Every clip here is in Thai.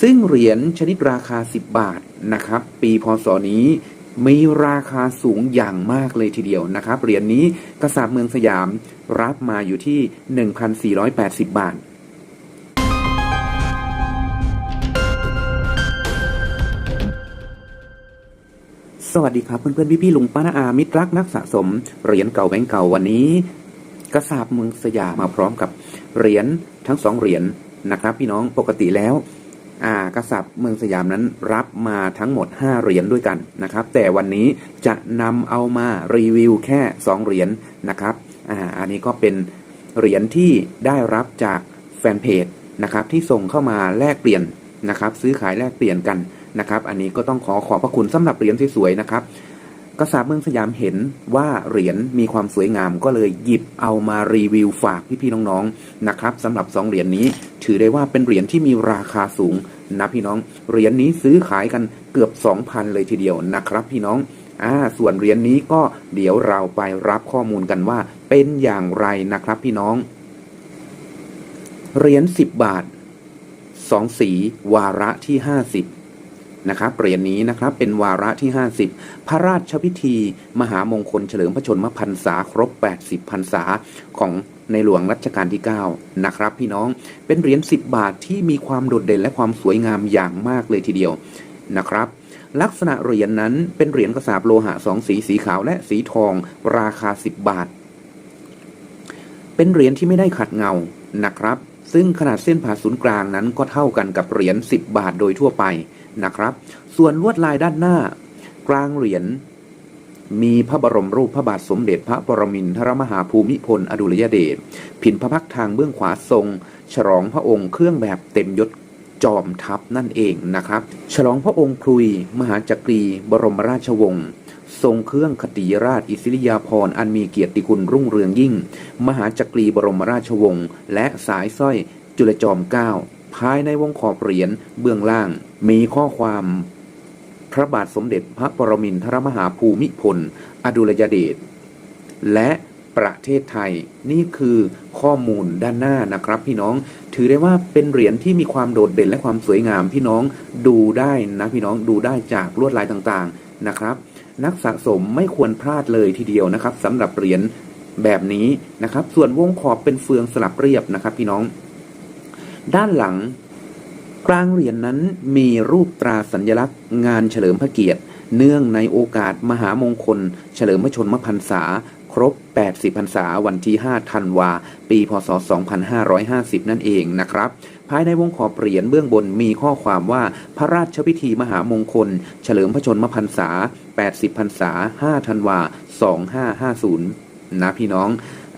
ซึ่งเหรียญชนิดราคา 10 บาทนะครับ ปีพศนี้มีราคาสูงอย่างมากเลยทีเดียวนะครับ เหรียญนี้กษัตริย์เมืองสยามรับมาอยู่ที่ 1,480 บาทสวัสดีครับเพื่อนๆพี่ๆลุงป้าน้าอามิตรรักนักสะสมเหรียญเก่าแบงก์เก่าวันนี้ กระสาบเมืองสยามมาพร้อมกับเหรียญทั้งสองเหรียญนะครับ พี่น้องปกติแล้ว อากระสับเมืองสยามนั้นรับมาทั้งหมด 5 เหรียญด้วยกันนะครับ แต่วันนี้จะนำเอามารีวิวแค่ 2 เหรียญนะครับอ่าอันนี้ก็เป็นเหรียญที่ได้รับจากแฟนเพจนะครับที่ส่งเข้ามาแลกเปลี่ยนนะครับ ซื้อขายแลกเปลี่ยนกันนะครับ อันนี้ก็ต้องขอขอบพระคุณสำหรับเหรียญสวยๆนะครับ กษัตริย์เมืองสยามเห็นว่าเหรียญมีความสวยงามก็เลยหยิบเอามารีวิวฝากพี่ๆน้องๆนะครับสำหรับ 2 เหรียญนี้ ถือได้ว่าเป็นเหรียญที่มีราคาสูงนะพี่น้องเหรียญนี้ซื้อขายกันเกือบ 2,000 เลยทีเดียวนะครับ พี่น้องอ่าส่วนเหรียญนี้ก็เดี๋ยวเราไปรับข้อมูลกันว่า เป็นอย่างไรนะครับพี่น้องเหรียญ10 บาท 2 สีวาระที่ 50 นะครับเหรียญนี้นะครับเป็นวาระที่ 50 พระราชพิธี มหามงคลเฉลิมพระชนมพรรษาครบ 80พรรษาของในหลวงรัชกาลที่ 9 นะครับพี่น้องเป็นเหรียญ 10 บาทที่มีความโดดเด่นและความสวยงามอย่างมากเลยทีเดียวนะครับ ลักษณะเหรียญนนั้นเป็นเหรียญกระสาบโลหะสองสีสีขาวและสีทอง ราคา 10 บาท เป็นเหรียญที่ไม่ได้ขัดเงานะครับ ซึ่งขนาดเส้นผ่าศูนย์กลางนั้นก็เท่ากันกับเหรียญ10 บาทโดยทั่วไปนะครับ ส่วนลวดลายด้านหน้ากลางเหรียญมีพระบรมรูปพระบาทสมเด็จพระปรมินทรมหาภูมิพลอดุลยเดชผินพระพักทางเบื้องขวาทรง ฉลองพระองค์เครื่องแบบเต็มยศจอมทัพนั่นเองนะครับ ฉลองพระองค์ครุย มหาจักรี บรมราชวงศ์ ทรงเครื่องคติยราชอิสริยาภรณ์อันมีเกียรติคุณรุ่งเรืองยิ่ง มหาจักรีบรมราชวงศ์และสายสร้อยจุลจอมเกล้าภายในวงขอบเหรียญเบื้องล่างมีข้อความพระบาทสมเด็จพระปรมินทรมหาภูมิพล อดุลยเดชและประเทศไทยนี่คือข้อมูลด้านหน้านะครับ พี่น้องถือได้ว่าเป็นเหรียญที่มีความโดดเด่นและความสวยงามพี่น้องดูได้นะพี่น้องดูได้จากลวดลายต่างๆนะครับ นักสะสมไม่ควรพลาดเลยทีเดียวนะครับสำหรับเหรียญแบบนี้นะครับ ส่วนวงขอบเป็นเฟืองสลับเรียบนะครับ พี่น้อง ด้านหลังกลางเหรียญนนั้นมีรูปตราสัญลักษณ์ งานเฉลิมพระเกียรติ เนื่องในโอกาสมหามงคล เฉลิมพระชนมพรรษา ครบ 80 พรรษาวันที่ 5 ธันวา ปี พศ 2550 นั่นเองนะครับ ภายในวงขอบเหรียญเบื้องบนมีข้อความว่าพระราชพิธีมหามงคล เฉลิมพระชนมพรรษา 80 พรรษา 5 ธันวา 2550 นะพี่น้อง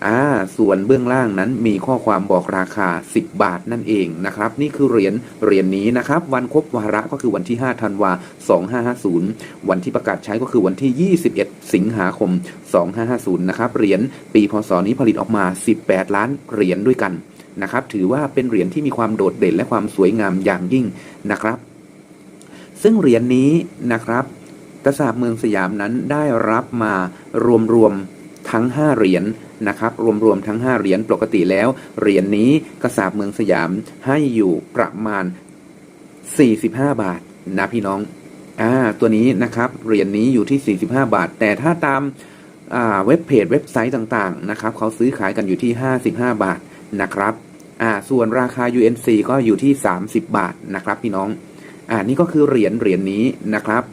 อ่าส่วนเบื้องล่างนั้นมีข้อความบอกราคา 10 บาทนั่นเองนะครับ นี่คือเหรียญเหรียญนี้นะครับ วันครบวาระก็คือวันที่ 5 ธันวา 2550 วันที่ประกาศใช้ก็คือวันที่ 21 สิงหาคม 2550 นะครับ เหรียญปีพศนี้ผลิตออกมา 18 ล้านเหรียญด้วยกันนะครับถือว่าเป็นเหรียญที่มีความโดดเด่นและความสวยงามอย่างยิ่งนะครับ ซึ่งเหรียญนี้นะครับกษัตริย์เมืองสยามนั้นได้รับมารวมๆ ทั้ง 5 เหรียญนะครับ รวมๆทั้ง 5 เหรียญปกติแล้ว เหรียญนี้กษัตริย์เมืองสยามให้อยู่ประมาณ 45 บาทนะพี่น้องอ่าตัวนี้นะครับ เหรียญนี้อยู่ที่ 45 บาท แต่ถ้าตามอ่าเว็บเพจเว็บไซต์ต่างๆนะครับเขาซื้อขายกันอยู่ที่ 55 บาทนะครับอ่าส่วนราคา UNC ก็อยู่ที่ 30 บาทนะครับ พี่น้องอ่านี่ก็คือเหรียญเหรียญนี้นะครับ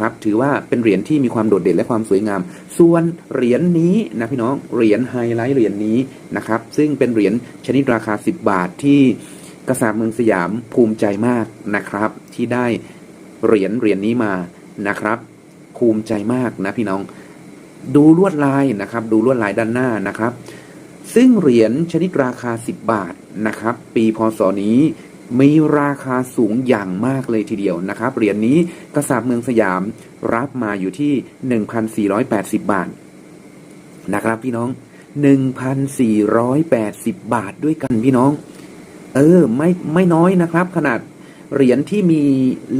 นะครับ ถือว่าเป็นเหรียญที่มีความโดดเด่นและความสวยงาม ส่วนเหรียญนี้นะพี่น้องเหรียญไฮไลท์เหรียญนี้นะครับ ซึ่งเป็นเหรียญชนิดราคา 10 บาทที่กษัตริย์เมืองสยามภูมิใจมากนะครับ ที่ได้เหรียญเหรียญนี้มานะครับ ภูมิใจมากนะพี่น้อง ดูลวดลายนะครับ ดูลวดลายด้านหน้านะครับ ซึ่งเหรียญชนิดราคา 10 บาทนะครับ ปีพศนี้ มีราคาสูงอย่างมากเลยทีเดียวนะครับ เหรียญนี้กษัตริย์เมืองสยามรับมาอยู่ที่ 1,480 บาท นะครับพี่น้อง 1,480 บาทด้วยกันพี่น้อง เออ ไม่ไม่น้อยนะครับ ขนาดเหรียญที่มี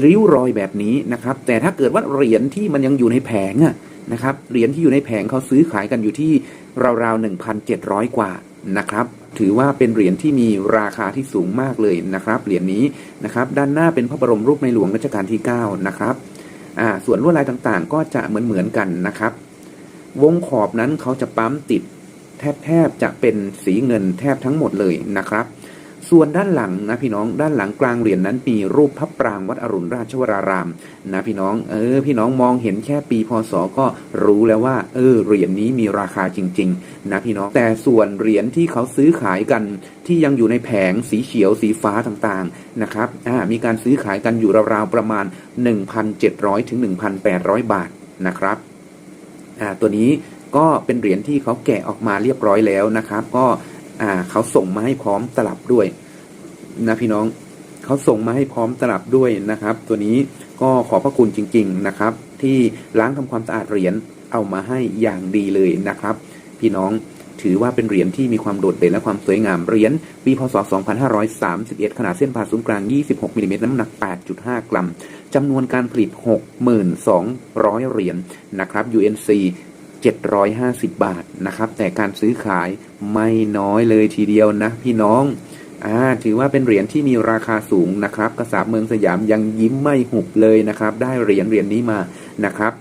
ริ้วรอยแบบนี้นะครับ แต่ถ้าเกิดว่าเหรียญที่มันยังอยู่ในแผงอะนะครับเหรียญที่อยู่ในแผงเขาซื้อขายกันอยู่ที่ราวๆ1,700 กว่านะครับ ถือว่าเป็นเหรียญที่มีราคาที่สูงมากเลยนะครับ เหรียญนี้นะครับ ด้านหน้าเป็นพระบรมรูปในหลวงรัชกาลที่ 9 นะครับอ่าส่วนลวดลายต่างๆ ก็จะเหมือนเหมือนๆกันนะครับ วงขอบนั้นเขาจะปั๊มติดแทบแทบจะเป็นสีเงินแทบทั้งหมดเลยนะครับ ส่วนด้านหลังนะพี่น้องด้านหลังกลางเหรียญนั้นมีรูปพระปรางวัดอรุณราชวรารามนะพี่น้องเออพี่น้องมองเห็นแค่ปีพศก็รู้แล้วว่าเออเหรียญนี้มีราคาจริงๆนะพี่น้องแต่ส่วนเหรียญที่เขาซื้อขายกันที่ยังอยู่ในแผงสีเขียวสีฟ้าต่างๆนะครับอ่ามีการซื้อขายกันอยู่ราวๆประมาณ 1,700ถึง1,800 บาทนะครับอ่าตัวนี้ก็เป็นเหรียญที่เขาแกะออกมาเรียบร้อยแล้วนะครับ ก็ อ่าเขาส่งมาให้พร้อมตลับด้วยนะพี่น้องเขาส่งมาให้พร้อมตลับด้วยนะครับ ตัวนี้ก็ขอบพระคุณจริง ๆนะครับ ที่ล้างทำความสะอาดเหรียญเอามาให้อย่างดีเลยนะครับ พี่น้องถือว่าเป็นเหรียญที่มีความโดดเด่นและความสวยงามเหรียญปีพศ 2531 ขนาดเส้นผ่าศูนย์กลาง 26มิลลิเมตรน้ำหนัก 8.5 กรัมจำนวนการผลิต 62,000 เหรียญนะครับ UNC 750 บาทนะครับ แต่การซื้อขายไม่น้อยเลยทีเดียวนะพี่น้องอ่าถือว่าเป็นเหรียญที่มีราคาสูงนะครับกษัตริย์เมืองสยามยังยิ้มไม่หุบเลยนะครับ ได้เหรียญเหรียญนี้มานะครับ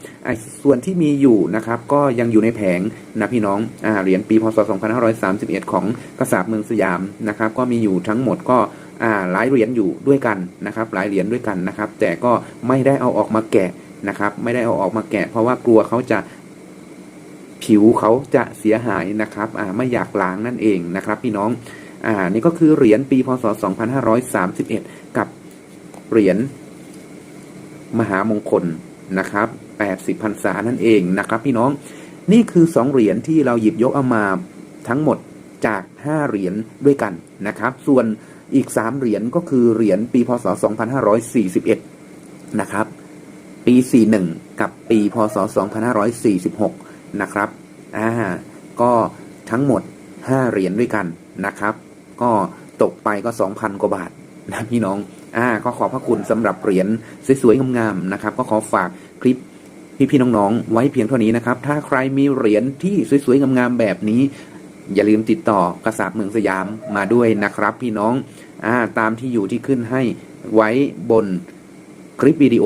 ส่วนที่มีอยู่นะครับก็ยังอยู่ในแผงนะพี่น้องอ่าเหรียญปีพศ 2531 ของกษัตริย์เมืองสยามนะครับ ก็มีอยู่ทั้งหมดก็อ่าหลายเหรียญอยู่ด้วยกันนะครับ หลายเหรียญด้วยกันนะครับ แต่ก็ไม่ได้เอาออกมาแกะนะครับ ไม่ได้เอาออกมาแกะ เพราะว่ากลัวเขาจะ ผิวเขาจะเสียหายนะครับไม่อยากล้างนั่นเองนะครับ พี่น้องอ่านี่ก็คือเหรียญปีพศ 2531 กับเหรียญมหามงคลนะครับ80พรรษานั่นเองนะครับ พี่น้องนี่คือ 2 เหรียญที่เราหยิบยกเอามาทั้งหมดจาก 5 เหรียญด้วยกันนะครับ ส่วนอีก 3 เหรียญก็คือเหรียญปีพศ 2541 นะครับ ปี 41 กับปีพศ 2546 นะครับอ่าก็ทั้งหมด 5 เหรียญด้วยกันนะครับ ก็ตกไปก็ 2,000 กว่าบาทนะพี่น้องอ่าก็ขอบพระคุณสำหรับเหรียญสวยๆงามๆนะครับ ก็ขอฝากคลิปพี่ๆน้องๆ ไว้เพียงเท่านี้นะครับ ถ้าใครมีเหรียญที่สวยๆงามๆแบบนี้ อย่าลืมติดต่อกระสาบเมืองสยามมาด้วยนะครับ พี่น้องอ่าตามที่อยู่ที่ขึ้นให้ไว้บนคลิปวิดีโอ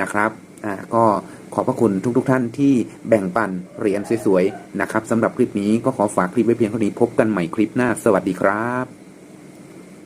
นะครับอ่าก็ ขอบพระคุณทุกๆทท่านที่แบ่งปันเหรียญสวยๆนะครับสำหรับคลิปนี้ก็ขอฝากคลิปไว้เพียงเท่านี้พบกันใหม่คลิปหน้า สวัสดีครับ